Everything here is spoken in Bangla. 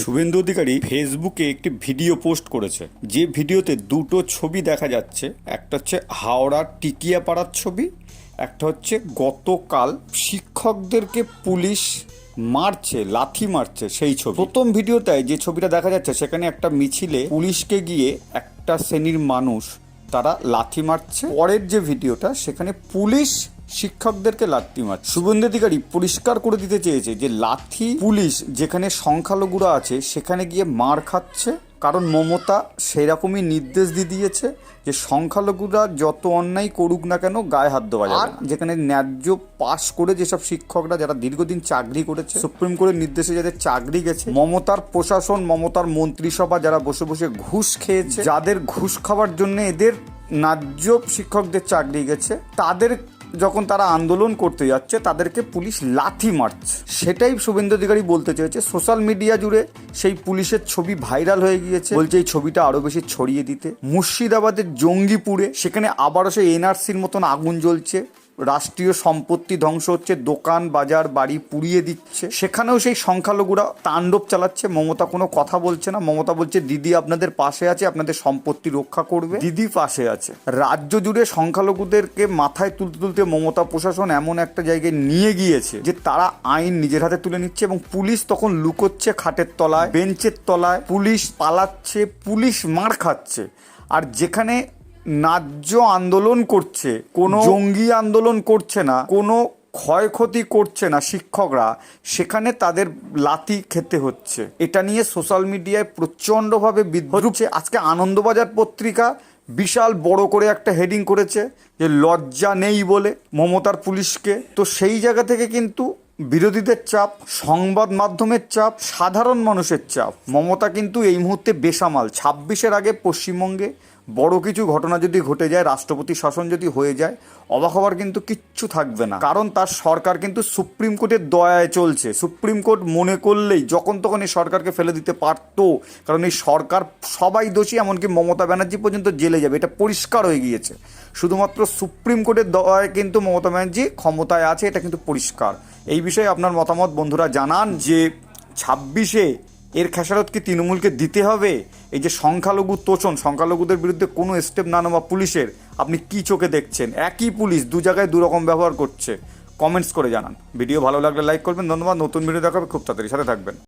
শুভেন্দু অধিকারী ফেসবুকে একটি ভিডিও পোস্ট করেছে। যে ভিডিওতে দুটো ছবি দেখা যাচ্ছে। একটা হচ্ছে হাওড়ার টিকিয়াপাড়ার ছবি, একটা হচ্ছে গতকাল শিক্ষকদেরকে পুলিশ মারছে, লাথি মারছে সেই ছবি। প্রথম ভিডিওটায় যে ছবিটা দেখা যাচ্ছে, সেখানে একটা মিছিলে পুলিশকে গিয়ে একটা শ্রেণির মানুষ তারা লাথি মারছে। পরের যে ভিডিওটা, সেখানে পুলিশ শিক্ষকদেরকে লাথি মার শুভেন্দু অধিকারী পরিষ্কার করে দিতে চেয়েছে যে লাথি পুলিশ যেখানে সংখ্যালঘুরা আছে সেখানে গিয়ে মার খাচ্ছে কারণ মমতা সেরকমই নির্দেশ দিয়ে দিয়েছে যে সংখ্যালঘুরা যত অন্যায় করুক না কেন গায়ে হাত দেওয়া যাবে না। যেখানে ন্যায্য পাশ করে যেসব শিক্ষকরা যারা দীর্ঘদিন চাকরি করেছে সুপ্রিম কোর্টের নির্দেশে যাদের চাকরি গেছে মমতার প্রশাসন মমতার মন্ত্রিসভা যারা বসে বসে ঘুষ খেয়েছে যাদের ঘুষ খাওয়ার জন্য এদের ন্যায্য শিক্ষকদের চাকরি গেছে তাদের যখন তারা আন্দোলন করতে যাচ্ছে, তাদেরকে পুলিশ লাথি মারছে। সেটাই শুভেন্দু অধিকারী বলতে চেয়েছে। সোশ্যাল মিডিয়া জুড়ে সেই পুলিশের ছবি ভাইরাল হয়ে গিয়েছে। বলছে এই ছবিটা আরও বেশি ছড়িয়ে দিতে। মুর্শিদাবাদের জঙ্গিপুরে সেখানে আবারও সেই এনআরসির মতন আগুন জ্বলছে। রাষ্ট্রীয় সম্পত্তি ধ্বংস হচ্ছে দোকান বাজার বাড়ি পুড়িয়ে দিচ্ছে। সেখানেও সেই সংখ্যালঘুরা তাণ্ডব চালাচ্ছে। মমতা কোনো কথা বলছে না। মমতা বলছে দিদি আপনাদের পাশে আছে আপনাদের সম্পত্তি রক্ষা করবে। দিদি পাশে আছে। রাজ্য জুড়ে সংখ্যালঘুদেরকে মাথায় তুলতে তুলতে মমতা প্রশাসন এমন একটা জায়গায় নিয়ে গিয়েছে যে তারা আইন নিজের হাতে তুলে নিচ্ছে এবং পুলিশ তখন লুকোচ্ছে খাটের তলায় বেঞ্চের তলায় পুলিশ পালাচ্ছে পুলিশ মার খাচ্ছে। আর যেখানে ন্যায্য আন্দোলন করছে, কোনো জঙ্গি আন্দোলন করছে না, কোনো ক্ষয়ক্ষতি করছে না শিক্ষকরা, সেখানে তাদের লাতি খেতে হচ্ছে। এটা নিয়ে সোশ্যাল মিডিয়ায় প্রচণ্ডভাবে বিদ্রুপ হচ্ছে আজকে আনন্দবাজার পত্রিকা বিশাল বড় করে একটা হেডিং করেছে যে, লজ্জা নেই বলে মমতার পুলিশকে। তো সেই জায়গা থেকে কিন্তু বিরোধীদের চাপ, সংবাদ মাধ্যমের চাপ, সাধারণ মানুষের চাপ। মমতা কিন্তু এই মুহূর্তে বেসামাল। ছাব্বিশের আগে পশ্চিমবঙ্গে বড় কিছু ঘটনা যদি ঘটে যায়, রাষ্ট্রপতি শাসন যদি হয়ে যায়, অবাক হওয়ার কিন্তু কিচ্ছু থাকবে না। কারণ তার সরকার কিন্তু সুপ্রিম কোর্টের দয়ায় চলছে। সুপ্রিম কোর্ট মনে করলেই যখন তখন এই সরকারকে ফেলে দিতে পারতো। কারণ এই সরকার সবাই দোষী, এমনকি মমতা ব্যানার্জি পর্যন্ত জেলে যাবে। এটা পরিষ্কার হয়ে গিয়েছে। শুধুমাত্র সুপ্রিম কোর্টের দয়ায় কিন্তু মমতা ব্যানার্জি ক্ষমতায় আছে, এটা কিন্তু পরিষ্কার। এই বিষয়ে আপনার মতামত বন্ধুরা জানান যে ছাব্বিশে এর খেসারত কি তৃণমূলকে দিতে হবে? এই যে সংখ্যালঘু তোষণ, সংখ্যালঘুদের বিরুদ্ধে কোনো স্টেপ না নেওয়া পুলিশের, আপনি কি চোখে দেখছেন? একই পুলিশ দু জায়গায় দুরকম ব্যবহার করছে। কমেন্টস করে জানান। ভিডিও ভালো লাগলে লাইক করবেন। ধন্যবাদ। নতুন ভিডিও দেখাবে। খুব তাড়াতাড়ি সাথে থাকবেন।